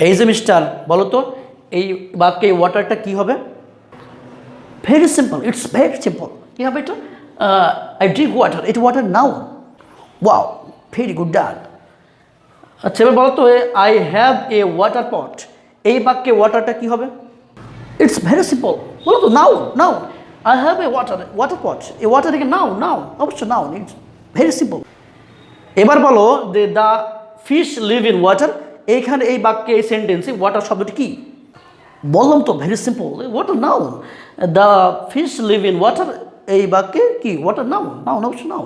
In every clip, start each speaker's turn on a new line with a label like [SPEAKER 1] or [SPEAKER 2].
[SPEAKER 1] এই যে মিস্টার, বলো তো, এই বাক্যে ওয়াটারটা কি হবে? Very simple it's very simple কী হবে এটা? I drink water it water noun wow very good done আচ্ছা এবার বলো তো I have a water pot এই বাক্যে ওয়াটারটা কি হবে? ইটস ভেরি সিম্পল বলো তো noun noun I have a water water pot a water noun noun অবশ্যই নাও ইটস ভেরি সিম্পল এবার বলো যে the fish live in water এইখানে এই বাক্যে, এই সেন্টেন্সে ওয়াটার শব্দটি কি? বললাম তো very simple water noun the fish live in water এই বাক্যে কি? ওয়াটার নাও নাও অবশ্যই নাও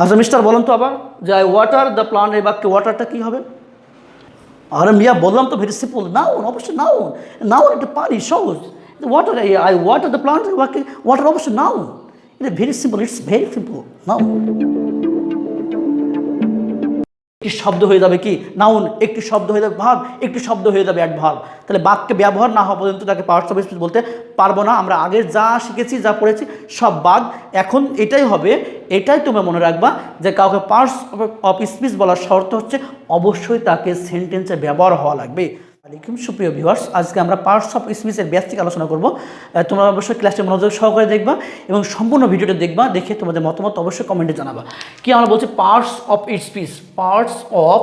[SPEAKER 1] আচ্ছা মিস্টার বলুন তো আবার, যে আই ওয়াটার দ্য প্লান্ট এই বাক্যে ওয়াটারটা কী হবে? আরে মিয়া, বললাম তো ভেরি সিম্পল নাও অবশ্যই নাও নাও এটা পানি, সহজ। Water I water the plant এই বাক্যে ওয়াটার অবশ্যই নাও এটা very simple it's very simple noun একটি শব্দ হয়ে যাবে কি? নাউন একটি শব্দ হয়ে যাবে ভাব, একটি শব্দ হয়ে যাবে এক ভাব। তাহলে বাক্যে ব্যবহার না হওয়া পর্যন্ত তাকে অফ স্পিচ বলতে পারব না। আমরা আগে যা শিখেছি, যা পড়েছি, সব বাদ। এখন এটাই হবে, এটাই তোমরা মনে রাখবা যে কাউকে পার্টস অফ স্পিচ বলার শর্ত হচ্ছে অবশ্যই তাকে সেন্টেন্সে ব্যবহার হওয়া লাগবে। আলাইকুম। সুপ্রিয় ভিউয়ার্স আজকে আমরা পার্টস অফ স্পিচের বেসিক আলোচনা করব। তোমরা অবশ্যই ক্লাসটি মনোযোগ সহকারে দেখবা এবং সম্পূর্ণ ভিডিওটা দেখবা, দেখে তোমাদের মতামত অবশ্যই কমেন্টে জানাবা। কি আমরা বলছি parts of speech parts of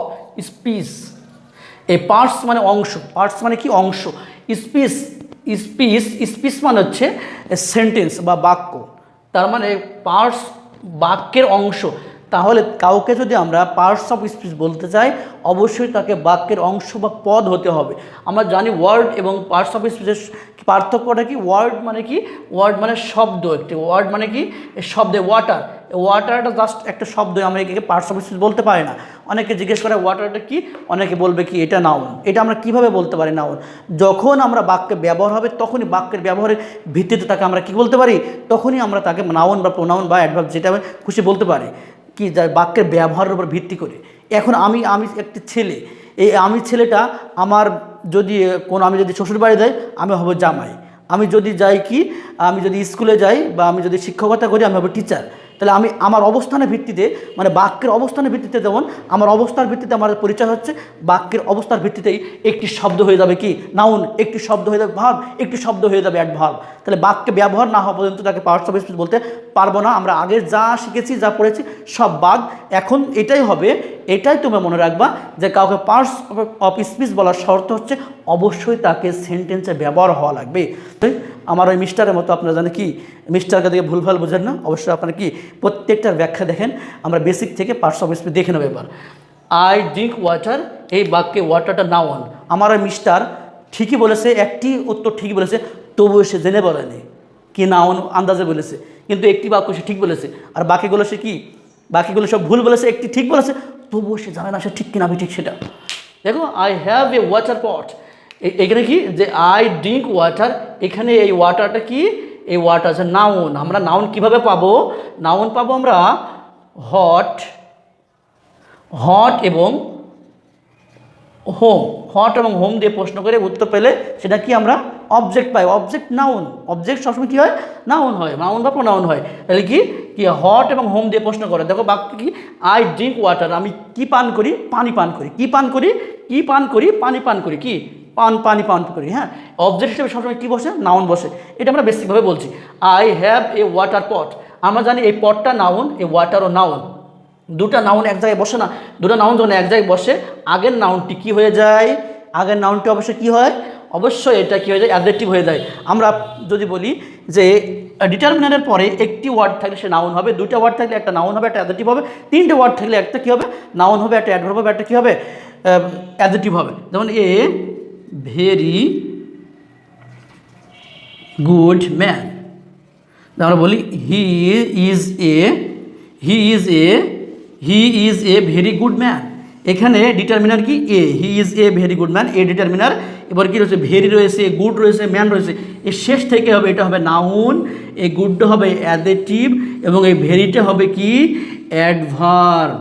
[SPEAKER 1] speech এই পার্টস মানে অংশ। পার্টস মানে কি অংশ? স্পিচ স্পিচ স্পিচ মানে হচ্ছে সেন্টেন্স বা বাক্য। তার মানে পার্টস বাক্যের অংশ। তাহলে কাউকে যদি আমরা পার্টস অফ স্পিচ বলতে চাই, অবশ্যই তাকে বাক্যের অংশ বা পদ হতে হবে। আমরা জানি ওয়ার্ড এবং পার্টস অফ স্পিচের পার্থক্যটা কি? ওয়ার্ড মানে কি? ওয়ার্ড মানে শব্দ একটি। ওয়ার্ড মানে কি? শব্দে ওয়াটার ওয়াটারটা জাস্ট একটা শব্দ, আমরা একে পার্টস অফ স্পিচ বলতে পারি না। অনেকে জিজ্ঞেস করে ওয়াটারটা কি? অনেকে বলবে কি, এটা নাউন এটা আমরা কীভাবে বলতে পারি নাউন যখন আমরা বাক্যে ব্যবহার হবে, তখনই বাক্যের ব্যবহারের ভিত্তিতে তাকে আমরা কি বলতে পারি? তখনই আমরা তাকে নাউন বা প্রোনাউন বা অ্যাডভার্ব যেটা খুশি বলতে পারি। কি যা বাক্যের ব্যবহারের উপর ভিত্তি করে। এখন আমি আমি একটি ছেলে, এই আমি ছেলেটা আমার যদি কোন, আমি যদি শ্বশুর বাড়ি যাই, আমি হব জামাই। আমি যদি যাই কি, আমি যদি স্কুলে যাই বা আমি যদি শিক্ষকতা করি, আমি হব টিচার তাহলে আমি আমার অবস্থানের ভিত্তিতে মানে বাক্যের অবস্থানের ভিত্তিতে যেমন, আমার অবস্থার ভিত্তিতে আমার পরিচয় হচ্ছে, বাক্যের অবস্থার ভিত্তিতেই একটি শব্দ হয়ে যাবে কি? নাউন একটি শব্দ হয়ে যাবে ভাব, একটি শব্দ হয়ে যাবে অ্যাডভার্ব তাহলে বাক্যে ব্যবহার না হওয়া পর্যন্ত তাকে অফ স্পিচ বলতে পারব না। আমরা আগে যা শিখেছি, যা পড়েছি, সব বাদ। এখন এটাই হবে, এটাই তোমরা মনে রাখবা যে কাউকে পার্টস অফ স্পিচ বলার শর্ত হচ্ছে অবশ্যই তাকে সেন্টেন্সে ব্যবহার হওয়া লাগবে। আমার ওই মিস্টারের মতো আপনারা জানেন কি? মিস্টারকে দেখে ভুলভাল বোঝেন না? অবশ্যই আপনারা কি প্রত্যেকটার ব্যাখ্যা দেখেন, আমরা বেসিক থেকে পার্টস অফ স্পিচ দেখে নেব এবার। আই ড্রিঙ্ক ওয়াটার এই বাক্যে ওয়াটারটা নাওয়ান আমার ওই মিস্টার ঠিকই বলেছে, একটি উত্তর ঠিকই বলেছে, তবুও সে জেনে বলেনি। কি নাউন আন্দাজে বলেছে। কিন্তু একটি বাক্য সে ঠিক বলেছে। আর বাকিগুলো সে কি? বাকিগুলো সব ভুল বলেছে, একটি ঠিক বলেছে, তবুও সে জানে না সে ঠিক কিনা ঠিক সেটা। দেখো I have a water pot এখানে কি? যে আই ড্রিঙ্ক ওয়াটার এখানে এই ওয়াটারটা কি? এই ওয়াটার আছে নাউন আমরা নাউন কীভাবে পাবো? নাউন পাবো আমরা হট হট এবং হোম হট এবং হোম দিয়ে প্রশ্ন করে উত্তর পেলে সেটা কি আমরা অবজেক্ট পাই? অবজেক্ট নাউন অবজেক্ট সবসময় কী হয়? নাউন হয়। নাউন বা প্রোনাউন হয়। তাহলে কি? কি হট এবং হোম দিয়ে প্রশ্ন করে। দেখো বাক্য কি? আই ড্রিঙ্ক ওয়াটার আমি কি পান করি? পানি পান করি। কি পান করি? কি পান করি? পানি পান করি। কি? পান, পানি, পান করি হ্যাঁ? অবজেক্ট হিসেবে সবসময় কী বসে? নাউন বসে। এটা আমরা বেসিকভাবে বলছি। I have a water pot আমরা জানি এই পটটা নাউন এ ওয়াটারও নাউন দুটা নাউন এক জায়গায় বসে না। দুটো নাউন যখন এক জায়গায় বসে, আগের নাউনটি কি হয়ে যায়? আগের নাউনটি অবশ্যই কি হয়? অবশ্যই এটা কি হয়ে যায়? অ্যাডজেক্টিভ হয়ে যায়। আমরা যদি বলি যে ডিটারমিনারের পরে একটি ওয়ার্ড থাকলে সে নাউন হবে, দুটা ওয়ার্ড থাকলে একটা নাউন হবে, একটা অ্যাডজেক্টিভ হবে, তিনটে ওয়ার্ড থাকলে একটা কী হবে? নাউন হবে, একটা অ্যাডভার্ব হবে, একটা কী হবে? অ্যাডজেক্টিভ হবে। যেমন এ ভেরি গুড ম্যান আমরা বলি he is a he is a he is a very good man এখানে ডিটারমিনার কি? A he is a very good man a determiner এবার কি রয়েছে? ভেরি রয়েছে গুড রয়েছে ম্যান রয়েছে। এর শেষ থেকে হবে, এটা হবে নাউন এই গুডটা হবে অ্যাডজেটিভ এবং এই ভেরিটা হবে কি? অ্যাডভার্ব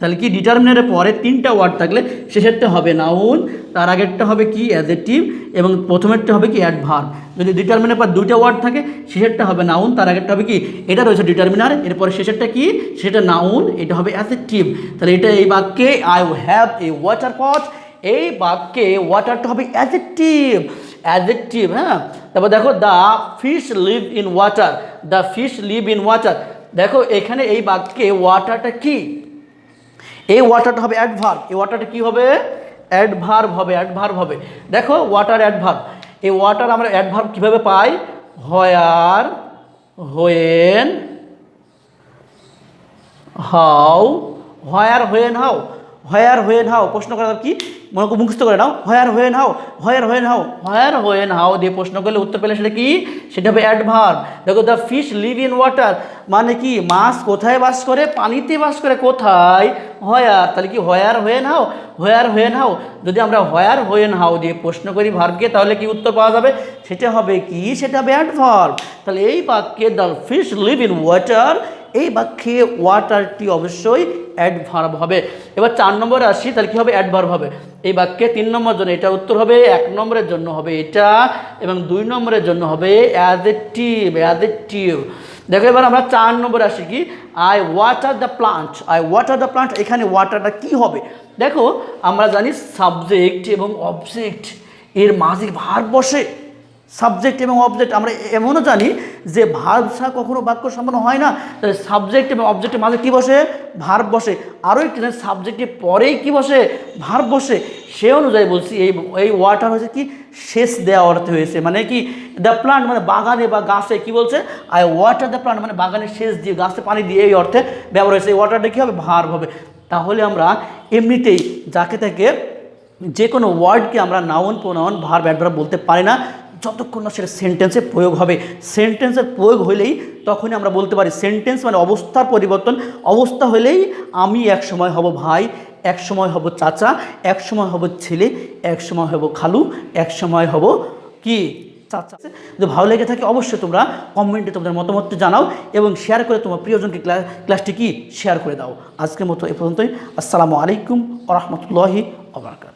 [SPEAKER 1] তাহলে কি ডিটারমিনারের পরে তিনটা ওয়ার্ড থাকলে শেষেরটা হবে নাউন তার আগেরটা হবে কি অ্যাডজেটিভ এবং প্রথমেরটা হবে কি অ্যাডভার্ব যদি ডিটারমিনার পর দুইটা ওয়ার্ড থাকে, শেষেরটা হবে নাউন তার আগেরটা হবে কি? এটা রয়েছে ডিটারমিনার এরপরে শেষেরটা কি? সেটা নাউন এটা হবে অ্যাডজেটিভ তাহলে এটা এই বাক্যে I have a water pot এই বাক্যে ওয়াটারটা হবে অ্যাজেক্টিভ অ্যাজেক্টিভ হ্যাঁ? তারপর দেখো the fish live in water the fish live in water দেখো, এখানে এই বাক্যে ওয়াটারটা কি? এই ওয়াটারটা হবে অ্যাডভার্ব এই ওয়াটারটা কি হবে? অ্যাডভার্ব হবে অ্যাডভার্ব হবে। দেখো ওয়াটার অ্যাডভার্ব এই ওয়াটার আমরা অ্যাডভার্ব কীভাবে পাই? Where when how where when how where when how প্রশ্ন করার কি? মনে করে মুখস্থ করে নাও। Where when how where when how where when how দিয়ে প্রশ্ন করলে উত্তর পেলে সেটা কি? সেটা হবে অ্যাডভার্ব দেখো the fish live in water মানে কি? মাছ কোথায় বাস করে? পানিতে বাস করে। কোথায়? হয়ার তাহলে কি হয়ার হোয়েন হাও হয়ার হোয়েন হাও যদি আমরা হয়ার হোয়েন হাও দিয়ে প্রশ্ন করি ভার্বকে তাহলে কি উত্তর পাওয়া যাবে? সেটা হবে কি? সেটা হবে অ্যাডভার্ব তাহলে এই বাক্যে the fish live in water এই বাক্যে ওয়াটারটি অবশ্যই অ্যাডভার্ব হবে। এবার চার নম্বরে আসি তাহলে কী হবে? অ্যাডভার্ব হবে। এই বাক্যে তিন নম্বর জন্য এটা উত্তর হবে, এক নম্বরের জন্য হবে এটা, এবং দুই নম্বরের জন্য হবে অ্যাজেটিভ অ্যাজেটিভ দেখো এবার আমরা চার নম্বরে আসি কি? I water the plant I water the plant এখানে ওয়াটারটা কি হবে? দেখো, আমরা জানি সাবজেক্ট এবং অবজেক্ট এর মাঝে ভার বসে। সাবজেক্ট এবং অবজেক্ট আমরা এমনও জানি যে ভার্ব ছাড়া কখনো বাক্য সম্পন্ন হয় না। তাহলে সাবজেক্ট এবং অবজেক্টের মাঝে কী বসে? ভার্ব বসে। আরও একটি জানি সাবজেক্টের পরেই কি বসে? ভার্ব বসে। সে অনুযায়ী বলছি, এই এই ওয়াটার হচ্ছে কি? শেষ দেওয়া অর্থে হয়েছে। মানে কি? দ্য প্লান্ট মানে বাগানে বা গাছে কি বলছে? আই ওয়াটার দ্য প্লান্ট মানে বাগানে শেষ দিয়ে, গাছে পানি দিয়ে এই অর্থে ব্যবহার হয়েছে। এই ওয়াটারটা কী হবে? ভার্ব হবে। তাহলে আমরা এমনিতেই যাকে তাকে যে কোনো ওয়ার্ডকে আমরা নাউন প্রোনাউন ভার ব্যাডভার বলতে পারি না। যতক্ষণ না সেটা সেন্টেন্সে প্রয়োগ হবে। সেন্টেন্সের প্রয়োগ হলেই তখনই আমরা বলতে পারি সেন্টেন্স মানে অবস্থার পরিবর্তন। অবস্থা হলেই আমি এক সময় হব ভাই, এক সময় হব চাচা, এক সময় হব ছেলে, এক সময় হব খালু, এক সময় হব কি? চাচা। যদি ভালো লেগে থাকে অবশ্যই তোমরা কমেন্টে তোমাদের মতামত জানাও এবং শেয়ার করে তোমার প্রিয়জনকে ক্লাসটি কি? শেয়ার করে দাও। আজকের মতো এ পর্যন্তই। আসসালামু আলাইকুম রহমতুল্লাহি আবরকাত